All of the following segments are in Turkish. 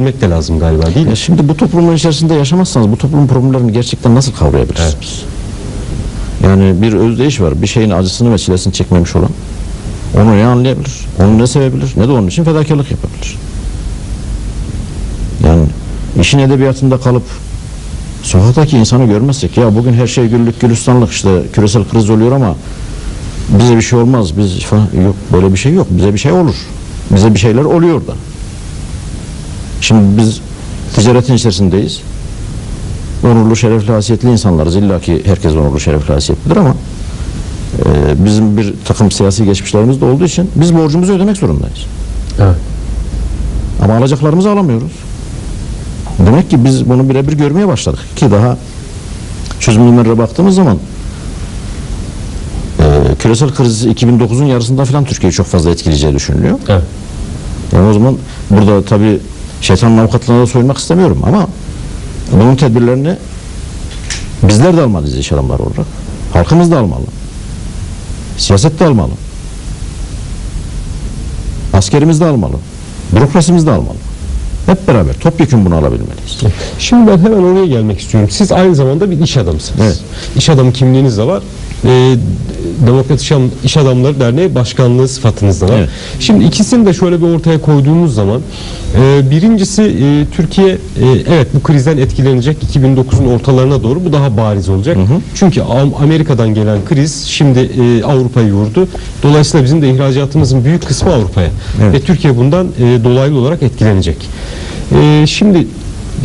bilmek de lazım galiba değil mi? Ya şimdi bu toplumun içerisinde yaşamazsanız bu toplumun problemlerini gerçekten nasıl kavrayabilirsiniz? Yani bir özdeyiş var. Bir şeyin acısını ve çilesini çekmemiş olan onu ne anlayabilir, onu ne sevebilir, ne de onun için fedakarlık yapabilir. Yani işin edebiyatında kalıp sokaktaki insanı görmezsek ya bugün her şey güllük gülistanlık işte küresel kriz oluyor ama bize bir şey olmaz biz falan yok böyle bir şey yok bize bir şey olur bize bir şeyler oluyor da şimdi biz ticaretin içerisindeyiz onurlu şerefli hasiyetli insanlarız illa ki herkes onurlu şerefli hasiyetlidir ama e, bizim bir takım siyasi geçmişlerimiz de olduğu için biz borcumuzu ödemek zorundayız Evet. ama alacaklarımızı alamıyoruz. Demek ki biz bunu birebir görmeye başladık. Ki daha çözümlemelere baktığımız zaman e, küresel kriz 2009'un yarısında falan Türkiye'yi çok fazla etkileyeceği düşünülüyor. Evet. Yani o zaman burada tabi şeytanın avukatlığına da soyunmak istemiyorum ama bunun tedbirlerini bizler de almalıyız iş adamları olarak. Halkımız da almalı. Siyaset de almalı. Askerimiz de almalı. Bürokrasimiz de almalı. Hep beraber topyekun bunu alabilmeliyiz. Şimdi ben hemen oraya gelmek istiyorum. Siz aynı zamanda bir iş adamısınız. Evet. İş adamı kimliğiniz de var. Ee, Demokrat İş, Adam- İş Adamları Derneği Başkanlığı sıfatınız da var. Evet. Şimdi ikisini de şöyle bir ortaya koyduğunuz zaman e, birincisi e, Türkiye e, evet bu krizden etkilenecek 2009'un ortalarına doğru bu daha bariz olacak. Çünkü Am- Amerika'dan gelen kriz şimdi e, Avrupa'yı vurdu. Dolayısıyla bizim de ihracatımızın büyük kısmı Avrupa'ya. Evet. Ve Türkiye bundan e, dolaylı olarak etkilenecek. E, şimdi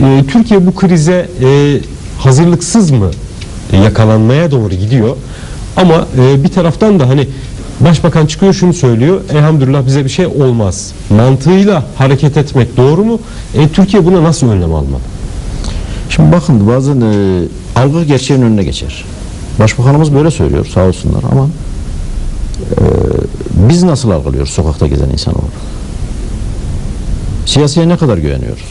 e, Türkiye bu krize e, hazırlıksız mı e, yakalanmaya doğru gidiyor? Ama e, bir taraftan da hani Başbakan çıkıyor şunu söylüyor. Elhamdülillah bize bir şey olmaz. Mantığıyla hareket etmek doğru mu? E, Türkiye buna nasıl önlem almalı? Şimdi bakın bazen e, algı gerçeğin önüne geçer. Başbakanımız böyle söylüyor sağ olsunlar ama e, biz nasıl algılıyoruz sokakta gezen insan olarak? Siyasiye ne kadar güveniyoruz?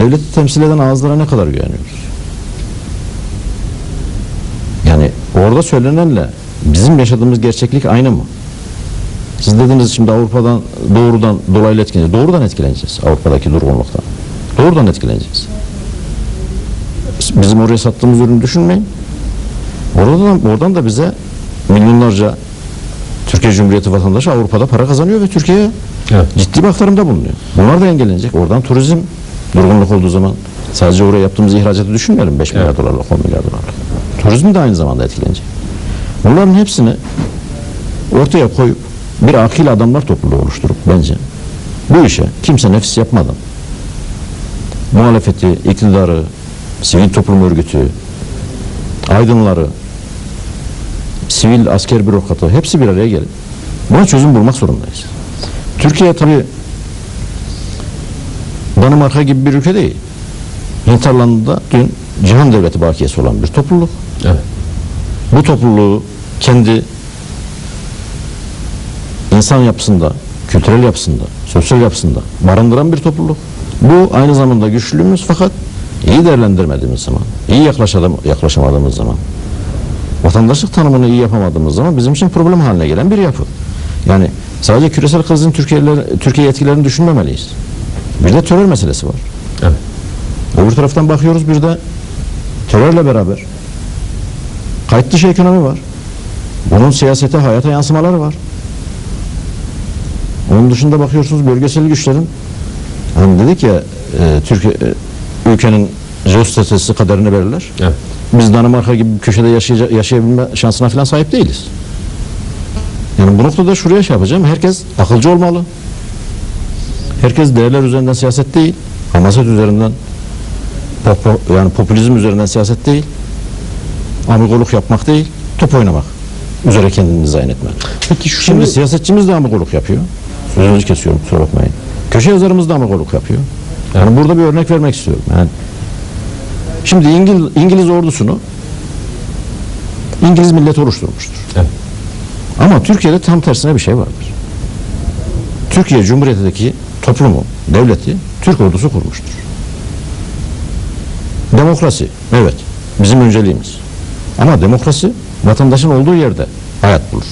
Devleti temsil eden ağızlara ne kadar güveniyoruz? Yani orada söylenenle bizim yaşadığımız gerçeklik aynı mı? Siz dediniz şimdi Avrupa'dan doğrudan dolaylı etkileneceğiz. Doğrudan etkileneceğiz Avrupa'daki durgunluktan. Doğrudan etkileneceğiz. Bizim oraya sattığımız ürünü düşünmeyin. Oradan, oradan da bize milyonlarca Türkiye Cumhuriyeti vatandaşı Avrupa'da para kazanıyor ve Türkiye'ye Evet. ciddi bir aktarımda bulunuyor. Bunlar da engellenecek. Oradan turizm durgunluk olduğu zaman sadece oraya yaptığımız ihracatı düşünmeyelim 5 milyar Evet. dolarlık 10 milyar dolarlık. Turizm de aynı zamanda etkilenecek. Bunların hepsini ortaya koyup bir akil adamlar topluluğu oluşturup bence bu işe kimse nefis yapmadan muhalefeti, iktidarı, sivil toplum örgütü, aydınları, sivil asker bürokratı hepsi bir araya gelip buna çözüm bulmak zorundayız. Türkiye tabi Danimarka gibi bir ülke değil. Hinterland'da dün cihan devleti bakiyesi olan bir topluluk. Evet. Bu topluluğu kendi insan yapısında, kültürel yapısında, sosyal yapısında barındıran bir topluluk. Bu aynı zamanda güçlüğümüz fakat iyi değerlendirmediğimiz zaman, iyi yaklaşamadığımız zaman, vatandaşlık tanımını iyi yapamadığımız zaman bizim için problem haline gelen bir yapı. Yani sadece küresel krizin Türkiye'ler, Türkiye etkilerini düşünmemeliyiz. Bir de terör meselesi var. Evet. Öbür taraftan bakıyoruz bir de terörle beraber kayıt dışı ekonomi var. Bunun siyasete, hayata yansımaları var. Onun dışında bakıyorsunuz bölgesel güçlerin hani dedik ya e, Türkiye e, ülkenin jeostratejisi kaderini belirler. Evet. Biz Danimarka gibi bir köşede yaşayabilme şansına falan sahip değiliz. Yani bu noktada şuraya şey yapacağım. Herkes akılcı olmalı. Herkes değerler üzerinden siyaset değil. Hamaset üzerinden popo- yani popülizm üzerinden siyaset değil. Amigoluk yapmak değil. Top oynamak. Üzere kendini dizayn etmek. Peki şunu Şimdi siyasetçimiz de amigoluk yapıyor. Sözünüzü kesiyorum kusura bakmayın. Köşe yazarımız da amigoluk yapıyor. Yani burada bir örnek vermek istiyorum. Yani şimdi İngiliz, İngiliz ordusunu İngiliz milleti oluşturmuştur. Evet. Ama Türkiye'de tam tersine bir şey vardır. Türkiye Cumhuriyeti'ndeki toplumu, devleti Türk ordusu kurmuştur. Demokrasi, evet bizim önceliğimiz. Ama demokrasi vatandaşın olduğu yerde hayat bulur.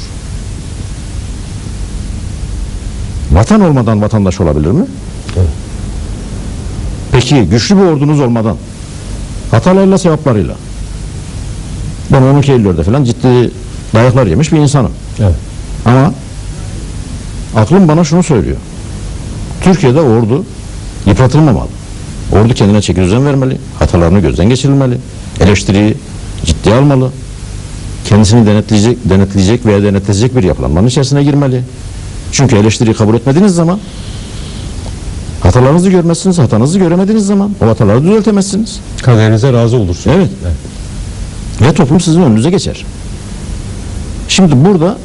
Vatan olmadan vatandaş olabilir mi? Peki güçlü bir ordunuz olmadan hatalarıyla sevaplarıyla ben 12 Eylül'de falan ciddi dayaklar yemiş bir insanım. Evet. Ama aklım bana şunu söylüyor. Türkiye'de ordu yıpratılmamalı. Ordu kendine çeki düzen vermeli. Hatalarını gözden geçirilmeli. Eleştiriyi ciddiye almalı. Kendisini denetleyecek, denetleyecek veya denetleyecek bir yapılanmanın içerisine girmeli. Çünkü eleştiriyi kabul etmediğiniz zaman hatalarınızı görmezsiniz. Hatanızı göremediğiniz zaman o hataları düzeltemezsiniz. Kaderinize razı olursunuz. Evet. Ve toplum sizin önünüze geçer. Şimdi burada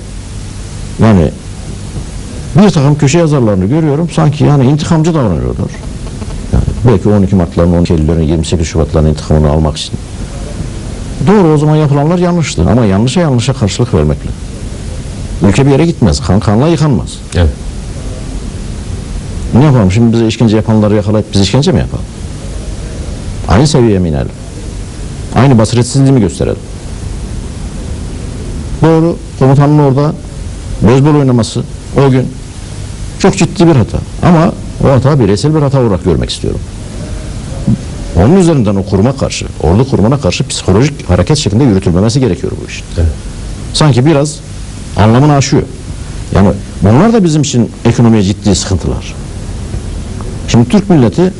yani bir takım köşe yazarlarını görüyorum sanki yani intikamcı davranıyorlar. Belki 12 Mart'ların, 12 Eylül'lerin, 28 Şubat'ların intikamını almak için. Doğru o zaman yapılanlar yanlıştı ama yanlışa yanlışa karşılık vermekle. Ülke bir yere gitmez. Kan kanla yıkanmaz. Evet. Ne yapalım şimdi bize işkence yapanları yakalayıp biz işkence mi yapalım? Aynı seviyeye mi inelim? Aynı basiretsizliği mi gösterelim? Doğru komutanın orada beyzbol oynaması o gün çok ciddi bir hata. Ama o hata bireysel bir hata olarak görmek istiyorum. Onun üzerinden o kuruma karşı, ordu kurumuna karşı psikolojik hareket şeklinde yürütülmemesi gerekiyor bu işin. Evet. Sanki biraz anlamını aşıyor. Yani bunlar da bizim için ekonomiye ciddi sıkıntılar. Şimdi Türk milleti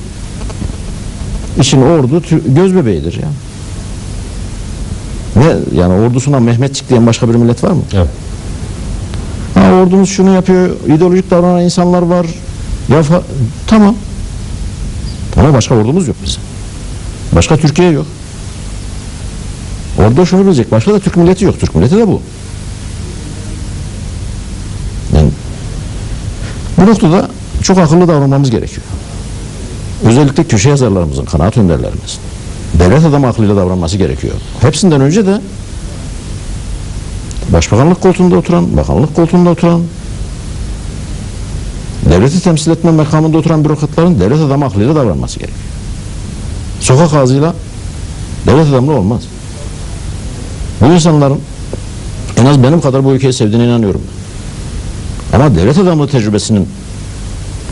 için ordu göz bebeğidir ya. Ne yani ordusuna Mehmetçik diyen başka bir millet var mı? Evet. Ha, ordumuz şunu yapıyor, ideolojik davranan insanlar var. Ya tamam. Ama başka ordumuz yok bizim. Başka Türkiye yok. Orada şunu bilecek, başka da Türk milleti yok. Türk milleti de bu. Yani bu noktada çok akıllı davranmamız gerekiyor. Özellikle köşe yazarlarımızın, kanaat önderlerimizin devlet adamı aklıyla davranması gerekiyor. Hepsinden önce de başbakanlık koltuğunda oturan, bakanlık koltuğunda oturan, devleti temsil etme makamında oturan bürokratların devlet adamı aklıyla davranması gerekiyor. Sokak ağzıyla devlet adamı olmaz. Bu insanların en az benim kadar bu ülkeyi sevdiğine inanıyorum. Ama devlet adamlığı tecrübesinin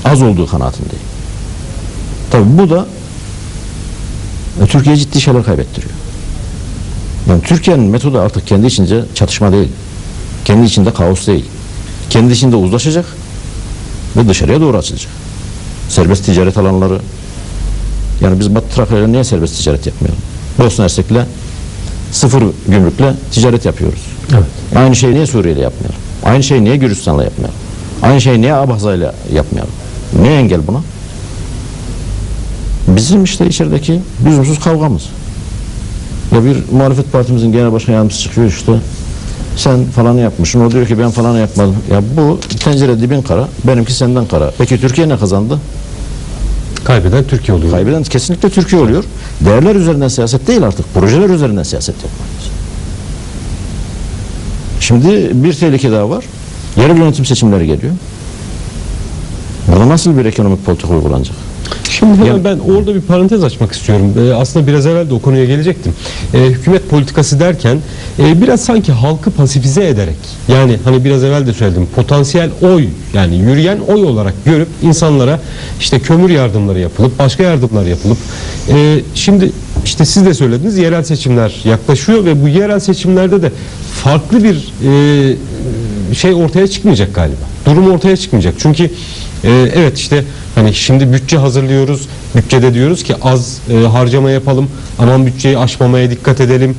az olduğu kanaatindeyim. Tabi bu da e, Türkiye ciddi şeyler kaybettiriyor. Yani Türkiye'nin metodu artık kendi içince çatışma değil. Kendi içinde kaos değil. Kendi içinde uzlaşacak ve dışarıya doğru açılacak. Serbest ticaret alanları yani biz Batı Trakya'yla niye serbest ticaret yapmayalım? Bosna Hersek'le sıfır gümrükle ticaret yapıyoruz. Evet. Aynı şeyi niye Suriye'yle yapmayalım? Aynı şeyi niye Gürcistan'la yapmayalım? Aynı şeyi niye Abhaza'yla yapmayalım? Ne engel buna? Bizim işte içerideki lüzumsuz kavgamız. Ya bir muhalefet partimizin genel başkan yardımcısı çıkıyor işte. Sen falanı yapmışsın. O diyor ki ben falanı yapmadım. Ya bu tencere dibin kara. Benimki senden kara. Peki Türkiye ne kazandı? Kaybeden Türkiye oluyor. Kaybeden kesinlikle Türkiye oluyor. Değerler üzerinden siyaset değil artık. Projeler üzerinden siyaset yapmalıyız. Şimdi bir tehlike daha var. Yerel yönetim seçimleri geliyor. Burada nasıl bir ekonomik politika uygulanacak? Şimdi hemen ben orada bir parantez açmak istiyorum. Ee, aslında biraz evvel de o konuya gelecektim. Ee, hükümet politikası derken e, biraz sanki halkı pasifize ederek yani hani biraz evvel de söyledim potansiyel oy yani yürüyen oy olarak görüp insanlara işte kömür yardımları yapılıp başka yardımlar yapılıp e, şimdi işte siz de söylediniz yerel seçimler yaklaşıyor ve bu yerel seçimlerde de farklı bir e, şey ortaya çıkmayacak galiba. Durum ortaya çıkmayacak. Çünkü e, evet işte hani şimdi bütçe hazırlıyoruz. Bütçede diyoruz ki az e, harcama yapalım. Aman bütçeyi aşmamaya dikkat edelim.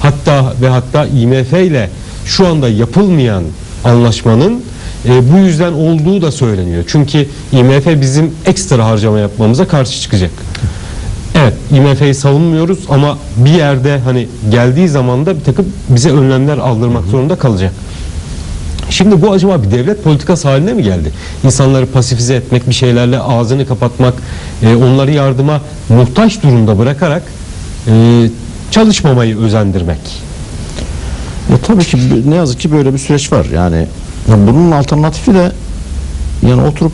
Hatta ve hatta IMF ile şu anda yapılmayan anlaşmanın e, bu yüzden olduğu da söyleniyor. Çünkü IMF bizim ekstra harcama yapmamıza karşı çıkacak. Evet IMF'yi savunmuyoruz ama bir yerde hani geldiği zaman da bir takım bize önlemler aldırmak zorunda kalacak. Şimdi bu acaba bir devlet politikası haline mi geldi? İnsanları pasifize etmek, bir şeylerle ağzını kapatmak, e, onları yardıma muhtaç durumda bırakarak e, çalışmamayı özendirmek. Ya tabii ki ne yazık ki böyle bir süreç var. Yani ya bunun alternatifi de yani oturup